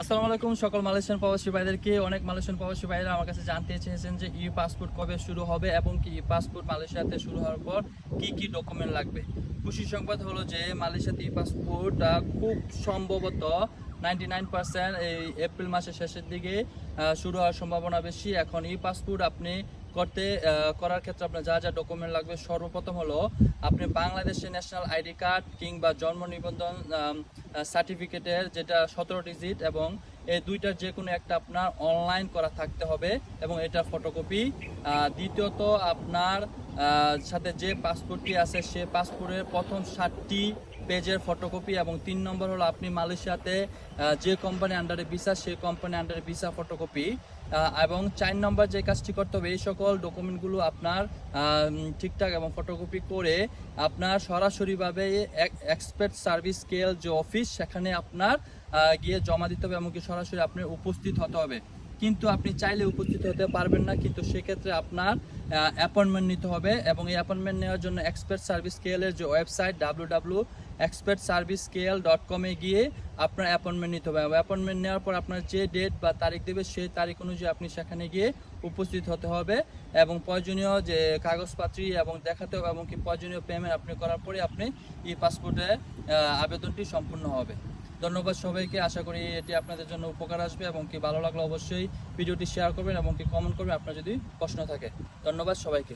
আসসালামু আলাইকুম, সকল মালয়েশিয়ান প্রবাসী ভাইদেরকে, অনেক মালয়েশিয়ান প্রবাসী ভাইরা আমার কাছে জানতে চেয়েছেন যে ই পাসপোর্ট কবে শুরু হবে এবং কি ই পাসপোর্ট মালয়েশিয়াতে শুরু হওয়ার পর কি কি ডকুমেন্ট লাগবে। খুশি সংবাদ হলো যে মালয়েশিয়াতে ই পাসপোর্ট খুব সম্ভবত নাইনটি নাইন পার্সেন্ট এই এপ্রিল মাসের শেষের দিকে শুরু হওয়ার সম্ভাবনা বেশি। এখন ই পাসপোর্ট আপনি করতে করার ক্ষেত্রে আপনার যা যা ডকুমেন্ট লাগবে, সর্বপ্রথম হলো আপনি বাংলাদেশের ন্যাশনাল আইডি কার্ড কিংবা জন্ম নিবন্ধন সার্টিফিকেটের যেটা সতেরো ডিজিট এবং এই দুইটার যে কোনো একটা আপনার অনলাইন করা থাকতে হবে এবং এটা ফটোকপি দ্বিতীয়ত আপনার সাথে যে পাসপোর্টটি আছে সে পাসপোর্টের প্রথম ষাটটি পেজের ফটোকপি এবং তিন নম্বর হলো আপনি মালয়েশিয়াতে যে কোম্পানি আন্ডারে ভিসা সেই কোম্পানি আন্ডারে ভিসা ফটোকপি এবং চার নম্বর যে কাজটি করতে হবে, এই সকল ডকুমেন্টগুলো আপনার ঠিকঠাক এবং ফটোকপি করে আপনার সরাসরিভাবে এক্সপার্ট সার্ভিস স্কেল যে অফিস সেখানে আপনার গিয়ে জমা দিতে হবে এমনকি সরাসরি আপনি উপস্থিত হতে হবে। কিন্তু আপনি চাইলে উপস্থিত হতে পারবেন না, কিন্তু সেক্ষেত্রে আপনার অ্যাপয়েন্টমেন্ট নিতে হবে এবং এই অ্যাপয়েন্টমেন্ট নেওয়ার জন্য এক্সপার্ট সার্ভিস স্কেলের যে website W expert service scale dot কমে গিয়ে আপনার অ্যাপয়েন্টমেন্ট নিতে হবে। অ্যাপয়েন্টমেন্ট নেওয়ার পর আপনার যে ডেট বা তারিখ দেবে, সেই তারিখ অনুযায়ী আপনি সেখানে গিয়ে উপস্থিত হতে হবে এবং প্রয়োজনীয় যে কাগজপাত্রী এবং দেখাতে হবে এবং কি প্রয়োজনীয় পেমেন্ট আপনি করার পরে আপনি ই পাসপোর্টে আবেদনটি সম্পূর্ণ হবে। ধন্যবাদ সবাইকে। আশা করি এটি আপনাদের জন্য উপকার আসবে এবং কি ভালো লাগলে অবশ্যই ভিডিওটি শেয়ার করবেন এবং কি কমেন্ট করবেন। আপনার যদি প্রশ্ন থাকে, ধন্যবাদ সবাইকে।